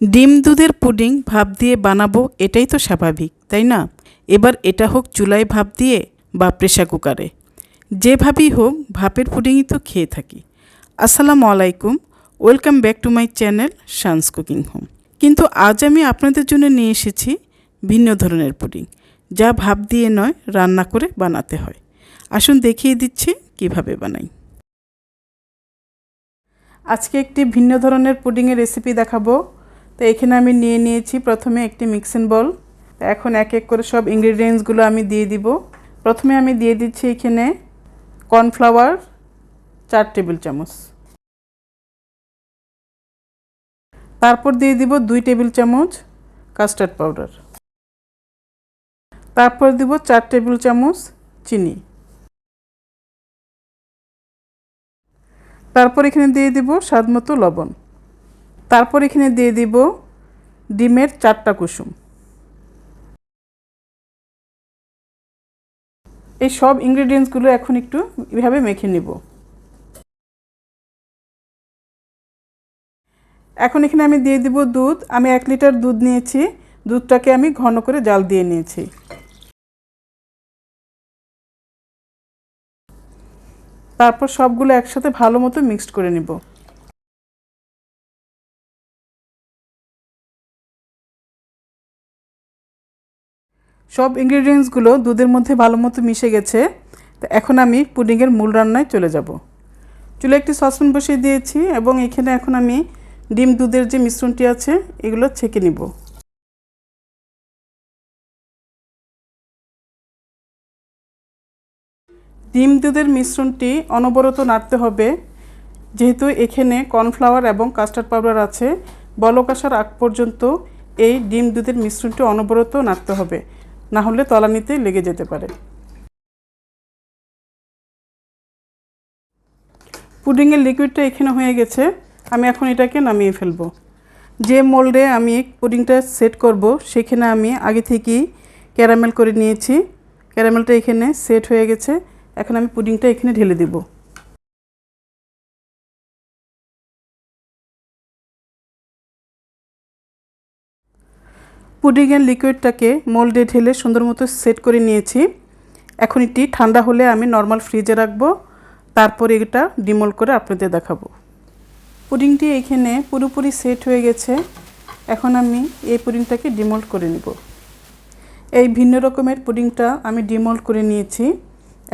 ডিম দুধের পুডিং ভাপ দিয়ে বানাবো, এটাই তো স্বাভাবিক, তাই না? এবার এটা হোক চুলায় ভাপ দিয়ে বা প্রেশার কুকারে। যেভাবেই হোক, ভাপের পুডিংই তো খেয়ে থাকি। আসসালামু আলাইকুম, welcome back to my channel Shan's cooking home. কিন্তু আজ আমি আপনাদের জন্য নিয়ে এসেছি ভিন্ন ধরনের পুডিং, যা ভাপ দিয়ে নয়, রান্না করে বানাতে হয়। আসুন দেখিয়ে দিচ্ছি কীভাবে বানাই। আজকে একটি ভিন্ন ধরনের পুডিংয়ের রেসিপি দেখাবো। তো এখানে আমি নিয়ে নিয়েছি প্রথমে একটি মিক্সিং বল এখন এক এক করে সব ইনগ্রিডিয়েন্টসগুলো আমি দিয়ে দিব। প্রথমে আমি দিয়ে দিচ্ছি এখানে কর্নফ্লাওয়ার চার টেবিল চামচ। তারপর দিয়ে দিব দুই টেবিল চামচ কাস্টার্ড পাউডার তারপর দিব চার টেবিল চামচ চিনি। তারপর এখানে দিয়ে দিব স্বাদ মতো লবণ। তারপর এখানে দিয়ে দিব ডিমের চারটা কুসুম। এই সব ইনগ্রেডিয়েন্টসগুলো এখন একটু এভাবে মেখে নিব। এখন এখানে আমি দিয়ে দিব দুধ। আমি এক লিটার দুধ নিয়েছি। দুধটাকে আমি ঘন করে জাল দিয়ে নিয়েছি। তারপর সবগুলো একসাথে ভালো মতো মিক্সড করে নিব। সব ইনগ্রিডিয়েন্টসগুলো দুধের মধ্যে ভালো মতো মিশে গেছে। তো এখন আমি পুডিংয়ের মূল রান্নায় চলে যাব। চুলে একটি সসপ্যান বসিয়ে দিয়েছি এবং এখানে এখন আমি ডিম দুধের যে মিশ্রণটি আছে, এগুলো ছেঁকে নিব। ডিম দুধের মিশ্রণটি অনবরত নাড়তে হবে। যেহেতু এখানে কর্নফ্লাওয়ার এবং কাস্টার্ড পাউডার আছে, বলক আসার আগ পর্যন্ত এই ডিম দুধের মিশ্রণটি অনবরত নাড়তে হবে। না হলে তলানিতে লেগে যেতে পারে। পুডিংয়ের লিকুইডটা এখানে হয়ে গেছে। আমি এখন এটাকে নামিয়ে ফেলব। যে মোল্ডে আমি পুডিংটা সেট করব, সেখানে আমি আগে থেকেই ক্যারামেল করে নিয়েছি। ক্যারামেলটা এখানে সেট হয়ে গেছে। এখন আমি পুডিংটা এখানে ঢেলে দেব। পুডিংয়ের লিকুইডটাকে মোল্ডে ঢেলে সুন্দর মতো সেট করে নিয়েছি। এখন এটি ঠান্ডা হলে আমি নর্মাল ফ্রিজে রাখব। তারপরে এটা ডিমোল্ড করে আপনাদের দেখাবো। পুডিংটি এখানে পুরোপুরি সেট হয়ে গেছে। এখন আমি এই পুডিংটাকে ডিমোল্ড করে নেব। এই ভিন্ন রকমের পুডিংটা আমি ডিমোল্ড করে নিয়েছি।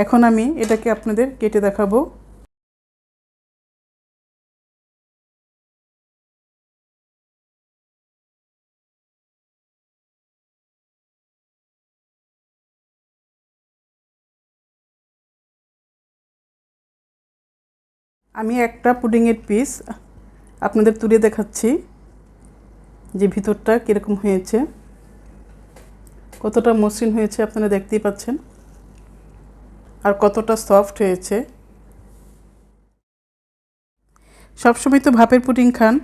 এখন আমি এটাকে আপনাদের কেটে দেখাবো। আমি একটা পুডিংয়ের পিস আপনাদের তুলে দেখাচ্ছি যে ভিতরটা কীরকম হয়েছে, কতটা মসৃণ হয়েছে আপনারা দেখতেই পাচ্ছেন, আর কতটা সফট হয়েছে। সবসময় তো ভাপের পুডিং খান,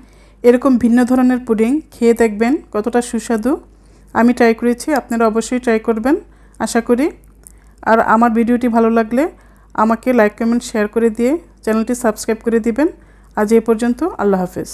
এরকম ভিন্ন ধরনের পুডিং খেয়ে দেখবেন কতটা সুস্বাদু। আমি ট্রাই করেছি, আপনারা অবশ্যই ট্রাই করবেন, আশা করি। আর আমার ভিডিওটি ভালো লাগলে আমাকে লাইক কমেন্ট শেয়ার করে দিয়ে চ্যানেলটি সাবস্ক্রাইব করে দিবেন। আজ এ পর্যন্ত আল্লাহ হাফেজ।